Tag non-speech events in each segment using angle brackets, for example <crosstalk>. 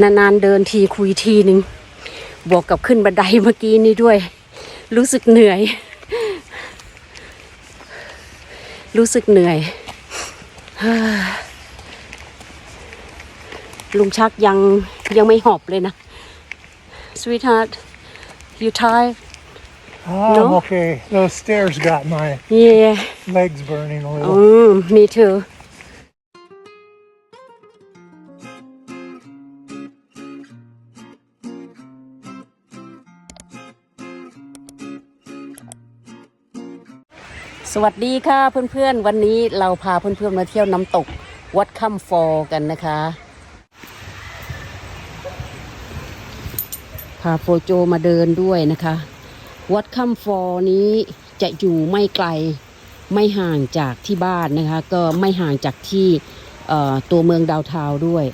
นานๆเดินทีคุยทีหนึ่งบวกกับขึ้นบันไดเมื่อกี้นี้ด้วย รู้สึกเหนื่อย รู้สึกเหนื่อยเฮ้อลุงชักยังยังไม่หอบเลยนะ sweetheart you tired Oh, No? I'm okay. Those stairs got my yeah legs burning a little. อืม me too สวัสดีค่ะเพื่อนๆ วันนี้เราพาเพื่อนๆมาเที่ยวน้ำตกวัดค่ำฟอร์กันนะคะ พาโฟโจมาเดินด้วยนะคะ วัดค่ำฟอร์นี้จะอยู่ไม่ไกลไม่ห่างจากที่บ้านนะคะ ก็ไม่ห่างจากที่ตัวเมืองดาวเทาวด้วย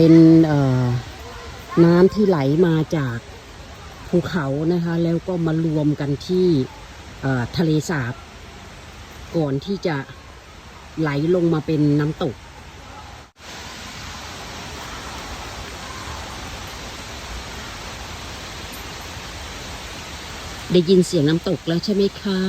เป็นน้ำที่ไหลมาจากภูเขานะคะ แล้วก็มารวมกันที่ทะเลสาบ ก่อนที่จะไหลลงมาเป็นน้ำตกได้ยินเสียงน้ำตกแล้วใช่ไหมคะ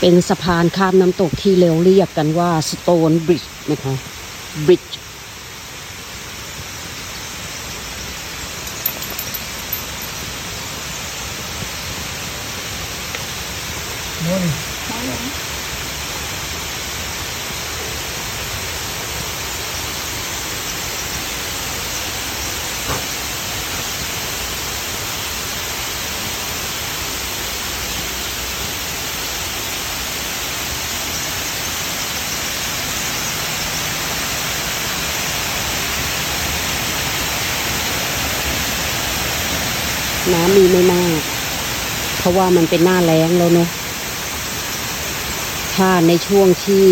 เป็นสะพานข้ามน้ำตกที่เร็วเรียกกันว่า Stone Bridge นะคะ Bridge น้ำมีไม่มาก เพราะว่ามันเป็นหน้าแล้งแล้วเนอะถ้าในช่วงที่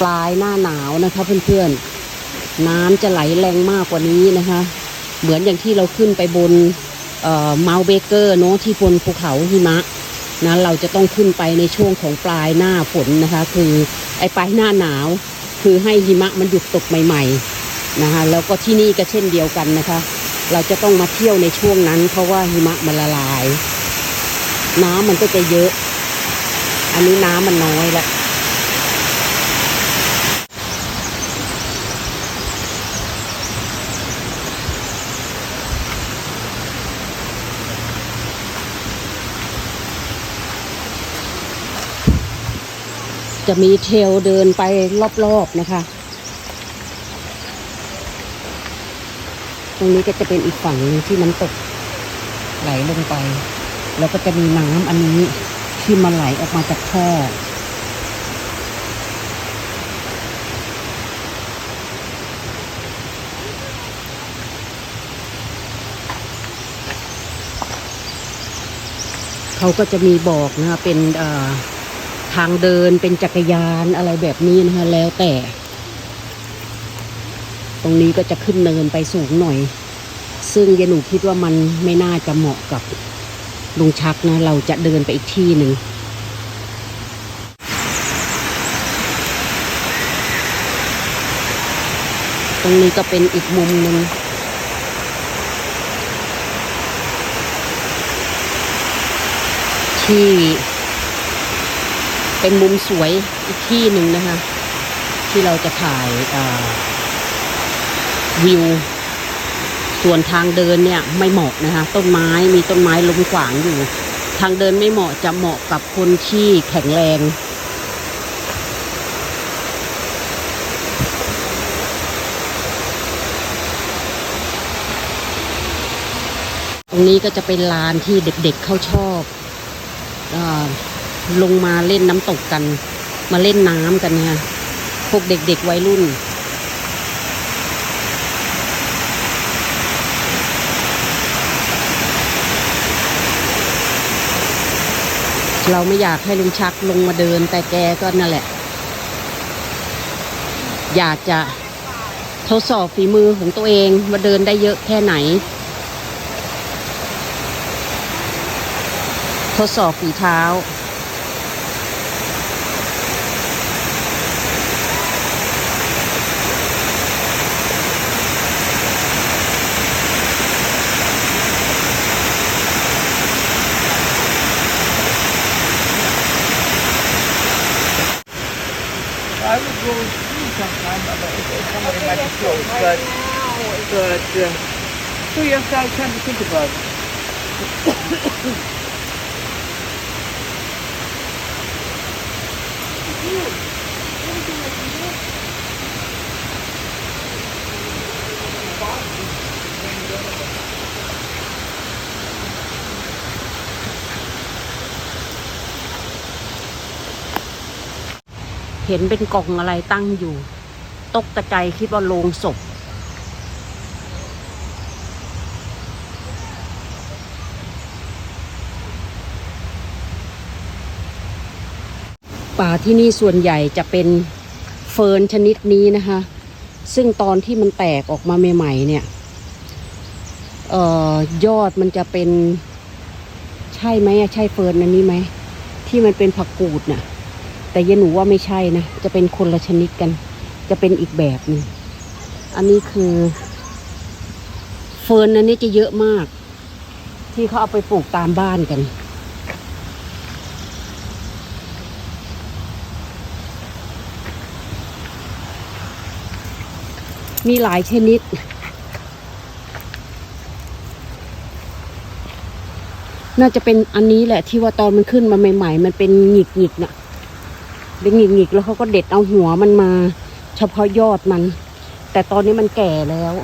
ปลายหน้าหนาวนะคะ เพื่อนๆ น้ำจะไหลแรงมากกว่านี้นะคะ เหมือนอย่างที่เราขึ้นไปบนเมาเบเกอร์เนาะที่บนภูเขาหิมะนะเราจะต้องขึ้นไปในช่วงของปลายหน้าฝนนะคะ คือไอ้ปลายหน้าหนาว คือให้หิมะมันหยุดตกใหม่ ๆนะคะ แล้วก็ที่นี่ก็เช่นเดียวกันนะคะ เราจะต้องมาเที่ยวในช่วงนั้น เพราะว่าหิมะมันละลาย น้ำมันก็จะเยอะ อันนี้น้ำมันน้อยละจะมีเทลเดินไปรอบๆนะคะ ตรงนี้ก็จะเป็นอีกฝั่งหนึงที่น้ำตกไหลลงไป แล้วก็จะมีน้ำอันนี้ที่มันไหลออกมาจากท่อเขาก็จะมีบอกนะคะเป็นทางเดินเป็นจักรยานอะไรแบบนี้นะคะแล้วแต่ ตรงนี้ก็จะขึ้นเนินไปสูงหน่อย ซึ่งยายหนูคิดว่ามันไม่น่าจะเหมาะกับลุงชักนะ เราจะเดินไปอีกที่หนึ่งตรงนี้ก็เป็นอีกมุมหนึ่งที่เป็นมุมสวยอีกที่หนึ่งนะคะ ที่เราจะถ่ายอ่อ วิว ส่วนทางเดินเนี่ยไม่เหมาะนะคะ ต้นไม้มีต้นไม้ล้มขวางอยู่ ทางเดินไม่เหมาะจะเหมาะกับคนที่แข็งแรงตรงนี้ก็จะเป็นลานที่เด็กๆเขาชอบอลงมาเล่นน้ำตกกัน มาเล่นน้ำกันเนะคะพวกเด็กๆวัยรุ่น เราไม่อยากให้ลุงชักลงมาเดินแต่แกก็นั่นแหละ อยากจะทดสอบฝีมือของตัวเองมาเดินได้เยอะแค่ไหน ทดสอบฝีเท้า but, but, uh, so you have to have time to think about it. เห็นเป็นกล่องอะไรตั้งอยู่ ตกกระใจคิดว่าโลงศพ ที่นี่ส่วนใหญ่จะเป็นเฟิร์นชนิดนี้นะคะ ซึ่งตอนที่มันแตกออกมาใหม่ๆเนี่ยเอ่อยอดมันจะเป็น ใช่ไหมใช่เฟิร์นอันนี้ไหมที่มันเป็นผักกูดน่ะ แต่ยายหนูว่าไม่ใช่นะจะเป็นคนละชนิดกัน จะเป็นอีกแบบหนึ่งอันนี้คือเฟิร์นอันนี้จะเยอะมาก ที่เขาเอาไปปลูกตามบ้านกัน มีหลายชนิด น่าจะเป็นอันนี้แหละที่ว่าตอนมันขึ้นมาใหม่ ๆ มันเป็นหงิกหงิกน่ะ เป็นหงิกหงิกๆแล้วเขาก็เด็ดเอาหัวมันมา เฉพาะยอดมัน แต่ตอนนี้มันแก่แล้ว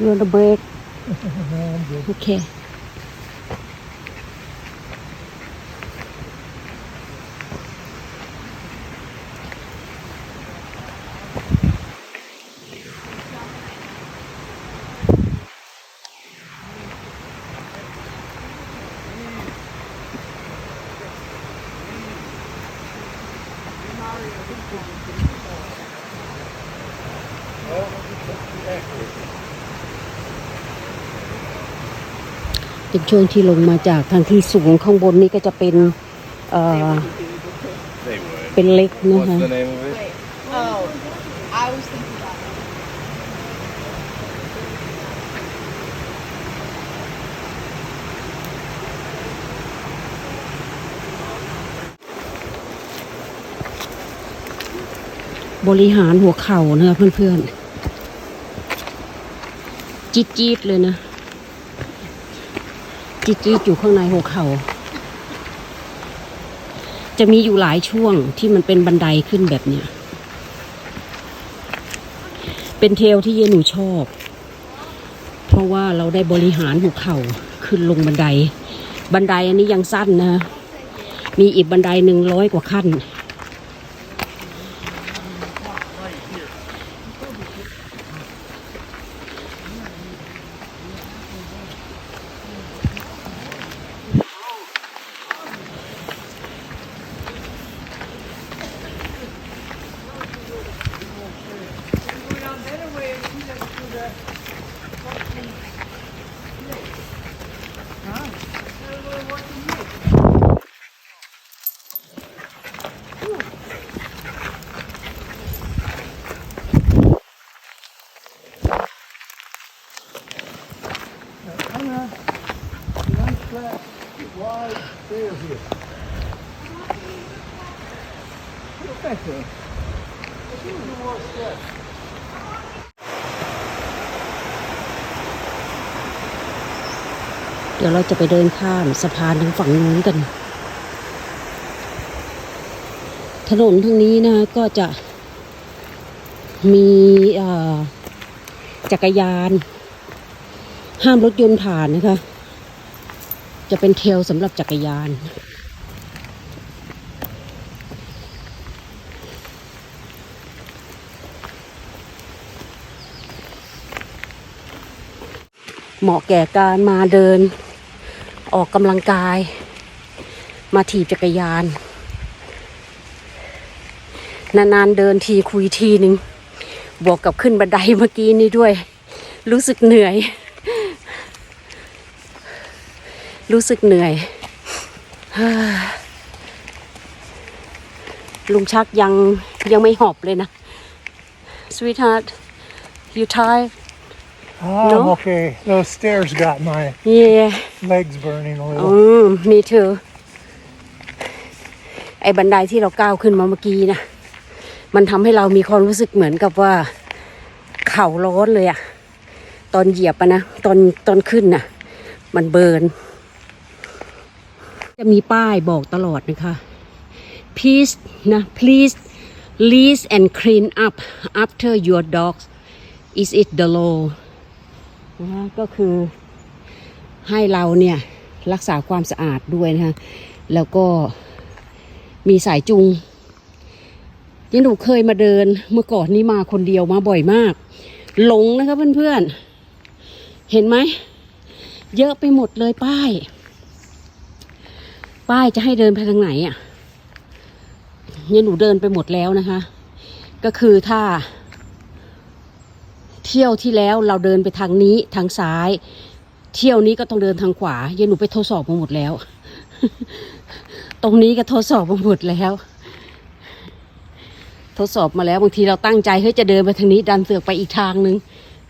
You want a break? <laughs> Okay. เป็นช่วงที่ลงมาจากทางที่สูงข้างบนนี่ก็จะเป็นเอ่อ They would. เป็นเล็กนะคะ What's the name of it? Oh, I was thinking about it. บริหารหัวเข่านะคะเพื่อนๆ จี๊ดจี๊ดๆเลยนะ จี๊ดจี๊ดๆอยู่ข้างในหัวเข่าจะมีอยู่หลายช่วงที่มันเป็นบันไดขึ้นแบบเนี้ย เป็นเทลที่เยหนูชอบ เพราะว่าเราได้บริหารหัวเข่าขึ้นลงบันได บันไดอันนี้ยังสั้นนะ มีอีกบันไดหนึ่งร้อยกว่าขั้น เดี๋ยวเราจะไปเดินข้ามสะพานทางฝั่งนู้นกัน ถนนทางนี้นะก็จะมีจักรยาน ห้ามรถยนต์ผ่านนะคะ จะเป็นเทลสำหรับจักรยานเหมาะแก่การมาเดิน ออกกำลังกาย มาถีบจักรยาน นานๆเดินทีคุยทีหนึ่งบวกกับขึ้นบันไดเมื่อกี้นี้ด้วย รู้สึกเหนื่อย รู้สึกเหนื่อยลุงชักยังยังไม่หอบเลยนะ sweetheart you tired Ah, No? I'm okay. Those stairs got my yeah legs burning a อื little. มมีเธอไอ้บันไดที่เราก้าวขึ้นมาเมื่อกี้นะ มันทำให้เรามีความรู้สึกเหมือนกับว่าเข่าร้อนเลยอะตอนเหยียบอะนะตอนตอนขึ้นน่ะ มันเบิร์น จะมีป้ายบอกตลอดนะคะ please นะ please lease and clean up after your dogs is it the law นะก็คือให้เราเนี่ยรักษาความสะอาดด้วยนะคะแล้วก็มีสายจุงยังหนูเคยมาเดินเมื่อก่อนนี้มาคนเดียวมาบ่อยมาก หลงนะคะเพื่อนๆ เห็นไหม เยอะไปหมดเลยป้าย ป้ายจะให้เดินไปทางไหนอะ่ะยังหนูเดินไปหมดแล้วนะคะ ก็คือถ้า เที่ยวที่แล้วเราเดินไปทางนี้ทางซ้าย เที่ยวนี้ก็ต้องเดินทางขวาเยนหนูไปทดสอบมาหมดแล้ว ตรงนี้ก็ทดสอบมาหมดแล้ว ทดสอบมาแล้วบางทีเราตั้งใจเฮ้ยจะเดินไปทางนี้ดันเสือกไปอีกทางนึง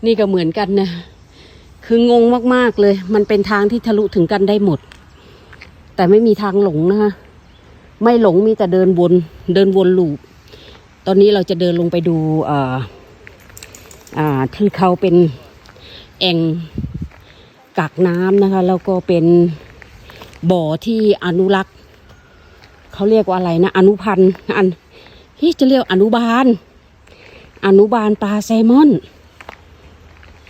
นี่ก็เหมือนกันนะคืองงมากๆเลย มันเป็นทางที่ทะลุถึงกันได้หมด แต่ไม่มีทางหลงนะคะไม่หลงมีแต่เดินวนเดินวนลูปตอนนี้เราจะเดินลงไปดูเอ่ออ่า ที่เขาเป็นแอ่งกักน้ำนะคะ แล้วก็เป็นบ่อที่อนุรักษ์เขาเรียกว่าอะไรนะ อนุพันธ์อันที่จะเรียกอนุบาล อนุบาลปลาแซลมอน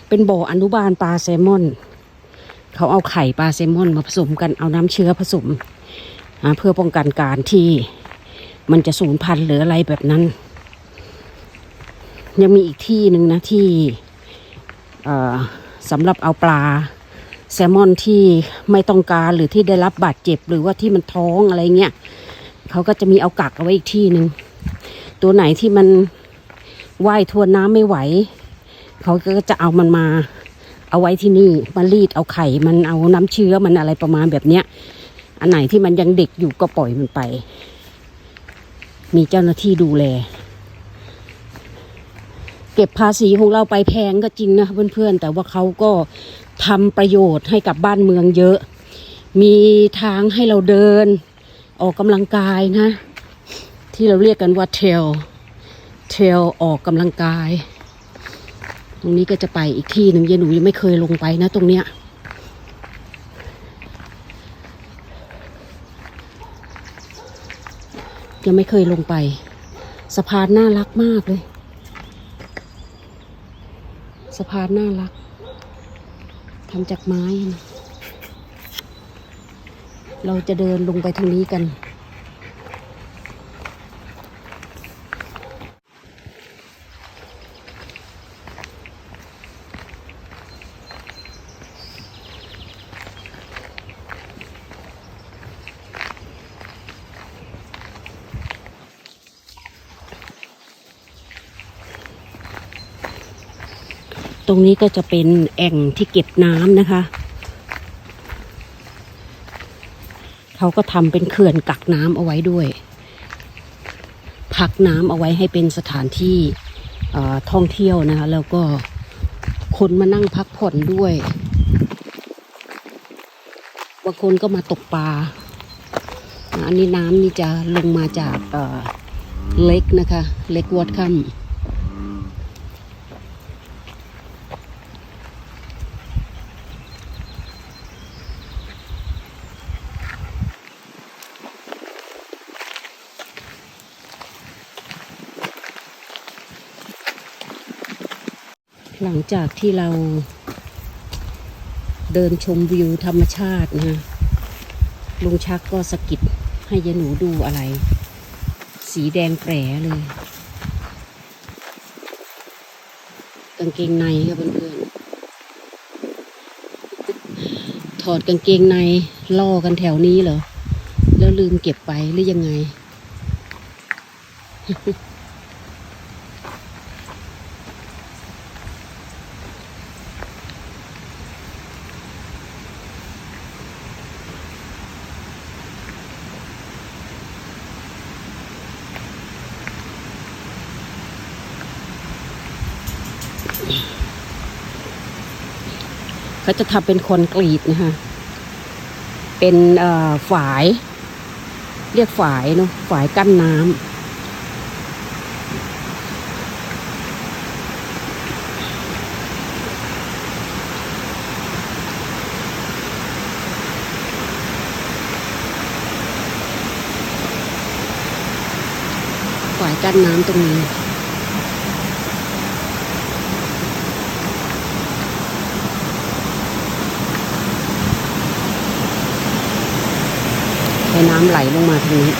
เป็นบ่ออนุบาลปลาแซลมอน เขาเอาไข่ปลาแซลมอนมาผสมกันเอาน้ำเชื้อผสมเพื่อป้องกันการที่มันจะสูญพันธุ์หรืออะไรแบบนั้น ยังมีอีกที่หนึ่งนะที่สำหรับเอาปลา แซลมอนที่ไม่ต้องการหรือที่ได้รับบาดเจ็บหรือว่าที่มันท้องอะไรเงี้ยเขาก็จะมีเอากักเอาไว้อีกที่หนึ่งตัวไหนที่มันว่ายทวนน้ำไม่ไหว เขาก็จะเอามันมาเอาไว้ที่นี่มารีดเอาไข่ มันเอาน้ำเชื้อมันอะไรประมาณแบบเนี้ย อันไหนที่มันยังเด็กอยู่ก็ปล่อยมันไป มีเจ้าหน้าที่ดูแล เก็บภาษีของเราไปแพงก็จริงนะเพื่อนๆ แต่ว่าเขาก็ทำประโยชน์ให้กับบ้านเมืองเยอะ มีทางให้เราเดิน ออกกำลังกายนะ ที่เราเรียกกันว่าเทลเทลออกกำลังกาย ตรงนี้ก็จะไปอีกที่หนึ่งยายหนูยังไม่เคยลงไปนะตรงเนี้ยยังไม่เคยลงไป สะพานน่ารักมากเลยะพานน่ารักทำจากไม้นะเราจะเดินลงไปทางนี้กัน รงนี้ก็จะเป็นแอ่งที่เก็บน้ำนะคะ เขาก็ทำเป็นเขื่อนกักน้ำเอาไว้ด้วย พักน้ำเอาไว้ให้เป็นสถานที่ท่องเที่ยวนะคะ แล้วก็คนมานั่งพักผ่อนด้วยบางคนก็มาตกปลา อันนี้น้ำนี่จะลงมาจากเอ่อเล็กนะคะ เล็กวอดคัม จากที่เราเดินชมวิวธรรมชาตินะลุงชักก็สะกิดให้ยายหนูดูอะไร สีแดงแปรเลยกางเกงในค่ะเพื่อนๆถอดกางเกงในล่อกันแถวนี้เหรอ แล้วลืมเก็บไปหรือยังไง เขาจะทำเป็นคอนกรีตนะคะเป็นฝาย เรียกฝายเนาะฝายกั้นน้ำฝายกั้นน้ำตรงนี้ น้ำไหลลงมาทางนี้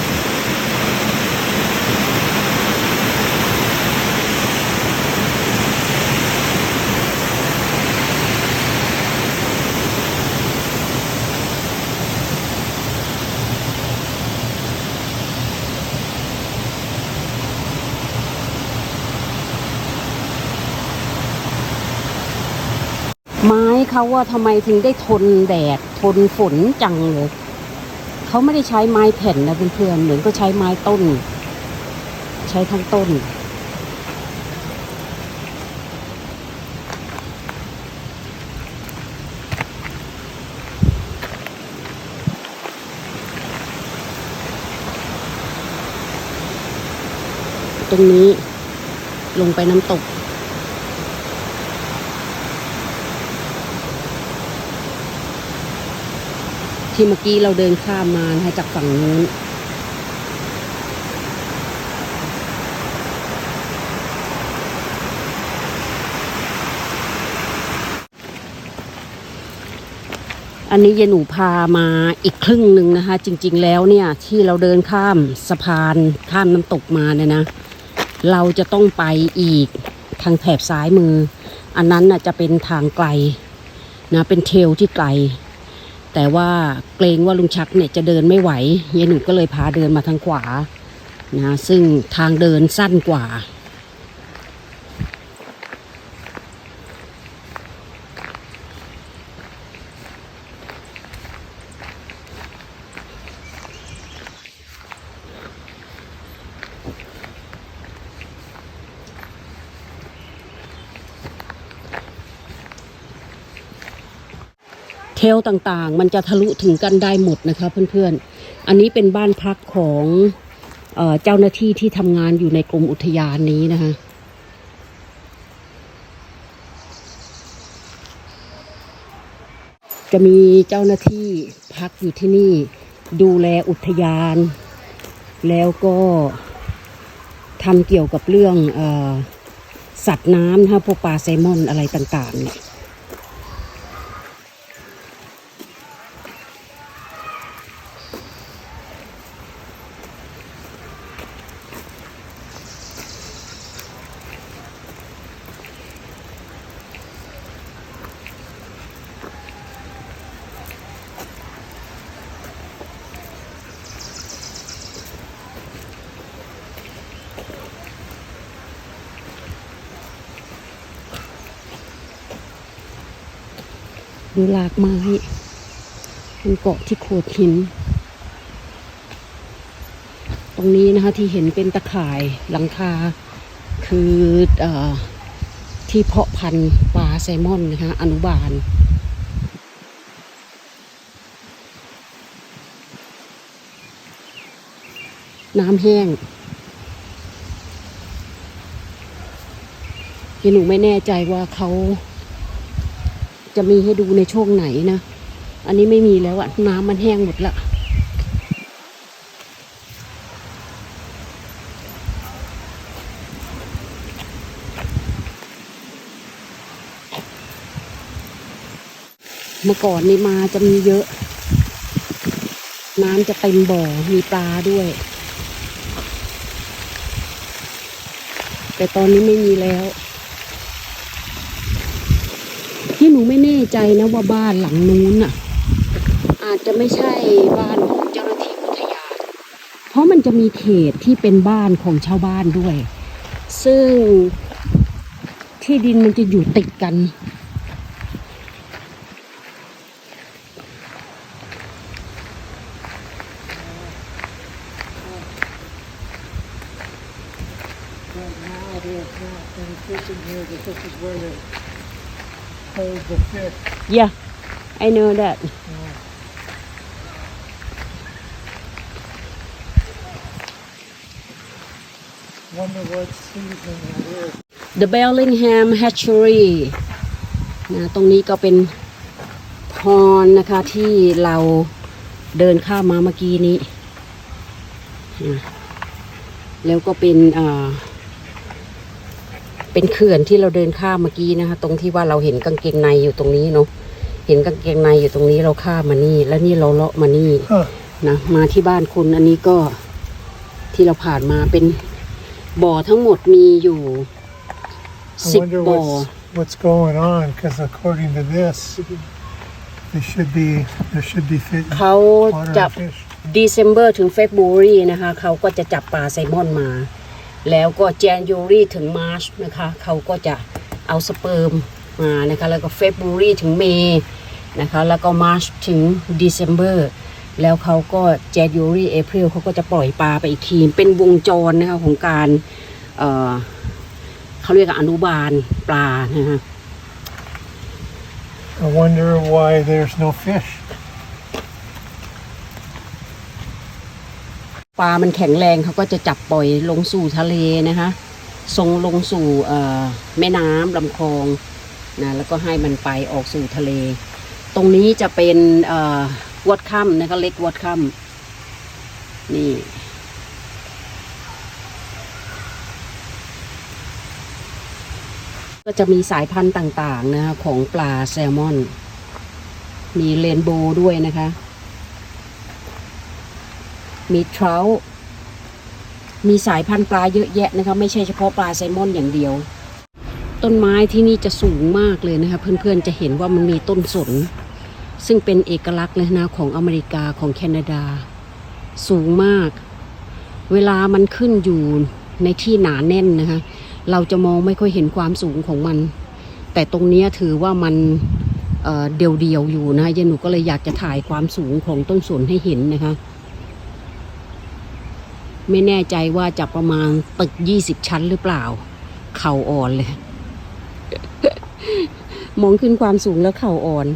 ไม้เขาว่าทำไมถึงได้ทนแดด ทนฝนจังเลย เขาไม่ได้ใช้ไม้แผ่นนะเพื่อนๆเหมือนก็ใช้ไม้ต้น ใช้ทั้งต้น ตรงนี้ลงไปน้ำตก ที่เมื่อกี้เราเดินข้ามมานะคะจากฝั่งนู้นอันนี้ยายหนูพามาอีกครึ่งหนึ่งนะคะ จริง ๆ แล้วเนี่ยที่เราเดินข้ามสะพานข้ามน้ำตกมาเนี่ยนะ เราจะต้องไปอีกทางแถบซ้ายมือ อันนั้นน่ะจะเป็นทางไกลนะเป็นเทลที่ไกล แต่ว่าเกรงว่าลุงชักเนี่ยจะเดินไม่ไหวยายหนูก็เลยพาเดินมาทางขวานะซึ่งทางเดินสั้นกว่า เทลต่างๆ มันจะทะลุถึงกันได้หมดนะคะเพื่อนๆ อันนี้เป็นบ้านพักของเอเจ้าหน้าที่ที่ทำงานอยู่ในกรมอุทยานนี้นะคะจะมีเจ้าหน้าที่พักอยู่ที่นี่ดูแลอุทยาน แล้วก็ทำเกี่ยวกับเรื่องออสัตว์น้ำนะคะพวกปลาแซลมอนอะไรต่างๆเนี่ย ดูลากไม้มันเกาะที่โขดหิน ตรงนี้นะคะที่เห็นเป็นตะข่ายหลังคา คือออที่เพาะพันธุ์ปลาแซลมอนนะคะอนุบาลน้ำแห้งยังหนูไม่แน่ใจว่าเขา จะมีให้ดูในช่วงไหนนะ อันนี้ไม่มีแล้วอะน้ำมันแห้งหมดละเมื่อก่อนนี่มาจะมีเยอะ น้ำจะเต็มบ่อมีปลาด้วย แต่ตอนนี้ไม่มีแล้ว ที่หนูไม่แน่ใจนะว่าบ้านหลังนู้นน่ะ อาจจะไม่ใช่บ้านของเจ้าหน้าที่อุทยาน เพราะมันจะมีเขตที่เป็นบ้านของชาวบ้านด้วย ซึ่งที่ดินมันจะอยู่ติดกัน Right now, there's not any fish in here, but this is where they hold the fish. Yeah I know that Wonder what season it is. The Bellingham Hatchery นะตรงนี้ก็เป็นพรนะคะที่เราเดินข้ามมาเมื่อกี้นี้นะแล้วก็เป็นเอ่อเป็นเขื่อนที่เราเดินข้ามเมื่อกี้นะคะ ตรงที่ว่าเราเห็นกางเกงในอยู่ตรงนี้เนาะเห็นกางเกงในอยู่ตรงนี้เราข้ามมานี่ แล้วนี่เราเลาะมานี่ Huh. นะมาที่บ้านคุณอันนี้ก็ที่เราผ่านมาเป็นบ่อทั้งหมดมีอยู่ I สิบ wonder บ่อ what's, what's going on, because according to this, there should be, there should be fish, เขา water จับ and fish. December ถึง February นะคะ เขาก็จะจับปลาไซมอนมา แล้วก็ January ถึง March นะคะ เขาก็จะเอาสเปิร์มมานะคะ แล้วก็ February ถึง May นะคะ แล้วก็ March ถึง December แล้วเขาก็ January April เขาก็จะปล่อยปลาไปอีกที เป็นวงจรนะคะของการเอ่อเขาเรียกว่าอนุบาลปลานะคะ I wonder why there's no fish. ปลามันแข็งแรงเขาก็จะจับปล่อยลงสู่ทะเลนะคะส่งลงสู่เอ่อแม่น้ำลำคลองนะแล้วก็ให้มันไปออกสู่ทะเล ตรงนี้จะเป็นเอ่อวัดค่ำนะคะเล็กวัดค่ำนี่ ก็จะมีสายพันธุ์ต่างๆนะคะของปลาแซลมอน มีเรนโบว์ด้วยนะคะ มีเทรามีสายพันธุ์ปลาเยอะแยะนะคะ ไม่ใช่เฉพาะปลาไซลมอนอย่างเดียว ต้นไม้ที่นี่จะสูงมากเลยนะคะ เพื่อนๆจะเห็นว่ามันมีต้นสน ซึ่งเป็นเอกลักษณ์เลยนะของอเมริกาของแคนาดา สูงมาก เวลามันขึ้นอยู่ในที่หนาแน่นนะคะ เราจะมองไม่ค่อยเห็นความสูงของมัน แต่ตรงนี้ถือว่ามันเเดียวๆอยู่นะยายหนูก็เลยอยากจะถ่ายความสูงของต้นสนให้เห็นนะคะ ไม่แน่ใจว่าจะประมาณตึกยี่สิบชั้นหรือเปล่า เข่าอ่อนเลย มองขึ้นความสูงแล้วเข่าอ่อน